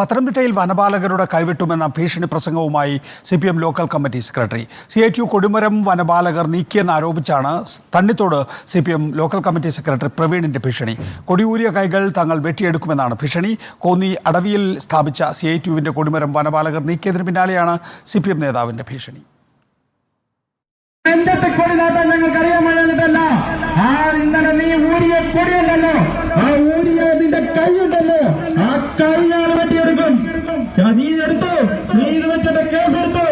പത്തനംതിട്ടയിൽ വനപാലകരുടെ കൈവിട്ടുമെന്ന ഭീഷണി പ്രസംഗവുമായി C P M local committee secretary. C H U കൊടിമരം വനപാലകർ നീക്കിയെന്ന് ആരോപിച്ചാണ് Thannithode C P M local committee secretary പ്രവീണിന്റെ ഭീഷണി. കൊടിയൂരിയ കൈകൾ തങ്ങൾ വെട്ടിയെടുക്കുമെന്നാണ് ഭീഷണി. കോന്നി അടവിയിൽ സ്ഥാപിച്ച സി എച്ച് യുവിന്റെ കൊടിമരം വനപാലകർ നീക്കിയതിന് പിന്നാലെയാണ് സി പി എം നേതാവിന്റെ ഭീഷണി. നെഞ്ചത്തെ കൊടി നാട്ടാൻ ഞങ്ങൾക്ക് അറിയാൻ വഴിഞ്ഞിട്ടല്ല ആ ഇന്നലെ നീ ഊരിയ കൊടിയുണ്ടല്ലോ ആ ഊരിയ നിന്റെ കൈയുണ്ടല്ലോ ആ കൈ ഞാൻ വെട്ടിയെടുക്കും ആ നീ എടുത്തു നീ ഇത് വെച്ചിട്ട് കേസെടുത്തു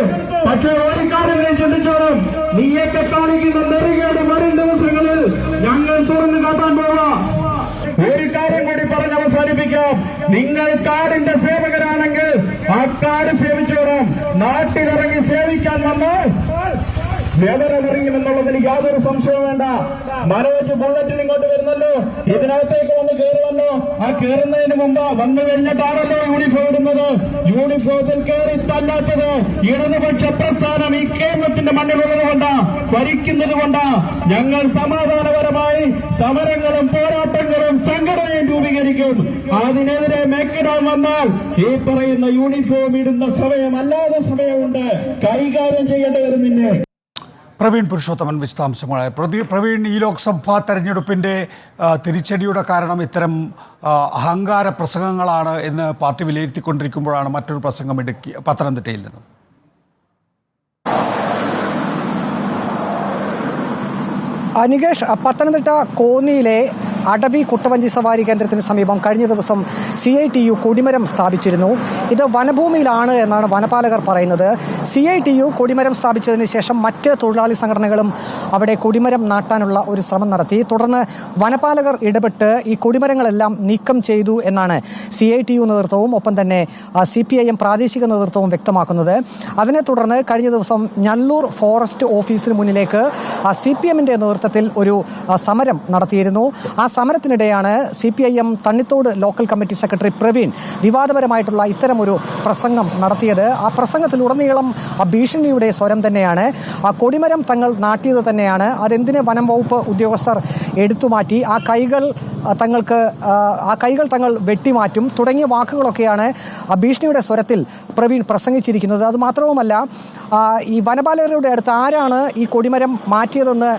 പക്ഷെ ഒരു കാര്യം നീ ചിന്തിച്ചോളും നീയൊക്കെ കാണിക്കുന്ന നെറുകേട് വരും ദിവസങ്ങളിൽ ഞങ്ങൾ തുറന്നു കാട്ടാൻ പോവാ. ഒരു കാര്യം കൂടി പറഞ്ഞ് അവസാനിപ്പിക്കാം. നിങ്ങൾ കാടിന്റെ സേവകരാണെങ്കിൽ ആ കാട് സേവിച്ചോണം. നാട്ടിലിറങ്ങി സേവിക്കാൻ വന്നാൽ വിവരമറിയുമെന്നുള്ളത് എനിക്ക് യാതൊരു സംശയവും വേണ്ട. മനോജ് ബുള്ളറ്റിൽ ഇങ്ങോട്ട് വരുന്നല്ലോ. ഇതിനകത്തേക്ക് വന്ന് കയറുമല്ലോ ആ കയറുന്നതിന് മുമ്പ് വന്നു കഴിഞ്ഞിട്ടാണല്ലോ യൂണിഫോം ഇടുന്നത്? യൂണിഫോമിൽ കയറി തല്ലാത്തത് ഇടതുപക്ഷ പ്രസ്ഥാനം ഈ കേരളത്തിന്റെ മണ്ണിലുള്ളത് കൊണ്ടാ ഭരിക്കുന്നത് കൊണ്ടാ. ഞങ്ങൾ സമാധാനപരമായി സമരങ്ങളും പോരാട്ടങ്ങളും സംഘടനയും രൂപീകരിക്കും. അതിനെതിരെ മേക്കിടാൻ വന്നാൽ ഈ പറയുന്ന യൂണിഫോം ഇടുന്ന സമയം അല്ലാതെ സമയമുണ്ട്. കൈകാര്യം ചെയ്യേണ്ടി വരും നിന്നെ. പ്രവീൺ പുരുഷോത്തമൻ വിശദാംശങ്ങളായ. പ്രതി പ്രവീൺ ഈ ലോക്സഭാ തെരഞ്ഞെടുപ്പിന്റെ തിരിച്ചടിയുടെ കാരണം ഇത്തരം അഹങ്കാര പ്രസംഗങ്ങളാണ് എന്ന് പാർട്ടി വിലയിരുത്തിക്കൊണ്ടിരിക്കുമ്പോഴാണ് മറ്റൊരു പ്രസംഗം ഇടുക്കി പത്തനംതിട്ടയിൽ നിന്നും. അനികേഷ് പത്തനംതിട്ട കോന്നിയിലെ അടബി കുട്ടവഞ്ചി സവാരി കേന്ദ്രത്തിന് സമീപം കഴിഞ്ഞ ദിവസം സി ഐ ടി യു കൊടിമരം സ്ഥാപിച്ചിരുന്നു. ഇത് വനഭൂമിയിലാണ് എന്നാണ് വനപാലകർ പറയുന്നത്. സി ഐ ടി യു കൊടിമരം സ്ഥാപിച്ചതിന് ശേഷം മറ്റ് തൊഴിലാളി സംഘടനകളും അവിടെ കൊടിമരം നാട്ടാനുള്ള ഒരു ശ്രമം നടത്തി. തുടർന്ന് വനപാലകർ ഇടപെട്ട് ഈ കൊടിമരങ്ങളെല്ലാം നീക്കം ചെയ്തു എന്നാണ് സി ഐ ടി യു നേതൃത്വവും ഒപ്പം തന്നെ സി പി ഐ എം പ്രാദേശിക നേതൃത്വവും വ്യക്തമാക്കുന്നത്. അതിനെ തുടർന്ന് കഴിഞ്ഞ ദിവസം ഞള്ളൂർ ഫോറസ്റ്റ് ഓഫീസിന് മുന്നിലേക്ക് സി പി എമ്മിന്റെ നേതൃത്വത്തിൽ ഒരു സമരം നടത്തിയിരുന്നു. ആ സമരത്തിനിടെയാണ് C P I M Thannithode local committee secretary Praveen വിവാദപരമായിട്ടുള്ള ഇത്തരമൊരു പ്രസംഗം നടത്തിയത്. ആ പ്രസംഗത്തിലുടനീളം ആ ഭീഷണിയുടെ സ്വരം തന്നെയാണ്. ആ കൊടിമരം തങ്ങൾ നാട്ടിയത് തന്നെയാണ്. അതെന്തിന് വനം വകുപ്പ് ഉദ്യോഗസ്ഥർ എടുത്തുമാറ്റി? ആ കൈകൾ തങ്ങൾക്ക് ആ, കൈകൾ തങ്ങൾ വെട്ടിമാറ്റും തുടങ്ങിയ വാക്കുകളൊക്കെയാണ് ഭീഷണിയുടെ സ്വരത്തിൽ പ്രവീൺ പ്രസംഗിച്ചിരിക്കുന്നത്. അത് മാത്രവുമല്ല ഈ വനപാലകരുടെ അടുത്ത് ആരാണ് ഈ കൊടിമരം മാറ്റിയതെന്ന്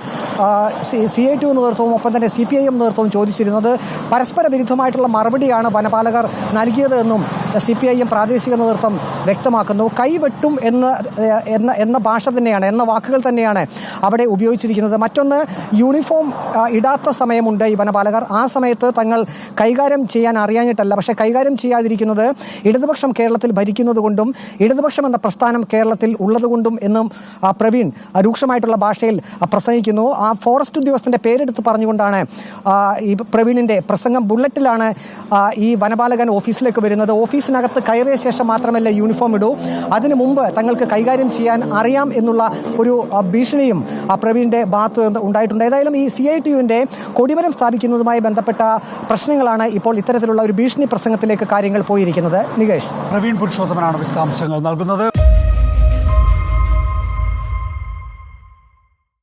സി ഐ ടി നേതൃത്വവും ഒപ്പം തന്നെ സി പി ഐ എം നേതൃത്വവും ചോദിച്ചിരുന്നത്. പരസ്പര വിരുദ്ധമായിട്ടുള്ള മറുപടിയാണ് വനപാലകർ നൽകിയത് എന്നും സി പി ഐ എം പ്രാദേശിക നേതൃത്വം വ്യക്തമാക്കുന്നു. കൈവെട്ടും എന്ന് എന്ന എന്ന ഭാഷ തന്നെയാണ് എന്ന വാക്കുകൾ തന്നെയാണ് അവിടെ ഉപയോഗിച്ചിരിക്കുന്നത്. മറ്റൊന്ന് യൂണിഫോം ഇടാത്ത സമയമുണ്ട് ഈ വനപാലകർ ആ സമയത്ത് തങ്ങൾ കൈകാര്യം ചെയ്യാൻ അറിയാഞ്ഞിട്ടല്ല പക്ഷേ കൈകാര്യം ചെയ്യാതിരിക്കുന്നത് ഇടതുപക്ഷം കേരളത്തിൽ ഭരിക്കുന്നതുകൊണ്ടും ഇടതുപക്ഷം എന്ന പ്രസ്ഥാനം കേരളത്തിൽ ഉള്ളതുകൊണ്ടും എന്നും പ്രവീൺ രൂക്ഷമായിട്ടുള്ള ഭാഷയിൽ പ്രസംഗിക്കുന്നു. ആ ഫോറസ്റ്റ് ഉദ്യോഗസ്ഥന്റെ പേരെടുത്ത് പറഞ്ഞുകൊണ്ടാണ് ഈ പ്രവീണിന്റെ പ്രസംഗം. ബുള്ളറ്റിലാണ് ഈ വനപാലകൻ ഓഫീസിലേക്ക് വരുന്നത്. ഓഫീസിനകത്ത് കയറിയ ശേഷം മാത്രമല്ല യൂണിഫോം ഇടൂ? അതിനു മുമ്പ് തങ്ങൾക്ക് കൈകാര്യം ചെയ്യാൻ അറിയാം എന്നുള്ള ഒരു ഭീഷണിയും പ്രവീണിന്റെ ഭാഗത്ത് ഉണ്ടായിട്ടുണ്ട്. ഏതായാലും ഈ സി ഐ ടി യുവിന്റെ കൊടിമരം സ്ഥാപിക്കുന്നതുമായി ബന്ധപ്പെട്ട പ്രശ്നങ്ങളാണ് ഇപ്പോൾ ഇത്തരത്തിലുള്ള ഒരു ഭീഷണി പ്രസംഗത്തിലേക്ക് കാര്യങ്ങൾ പോയിരിക്കുന്നത്. നികേഷ്. പ്രവീൺ പുരുഷോത്തമനാണ് വിശദാംശങ്ങൾ നൽകുന്നത്.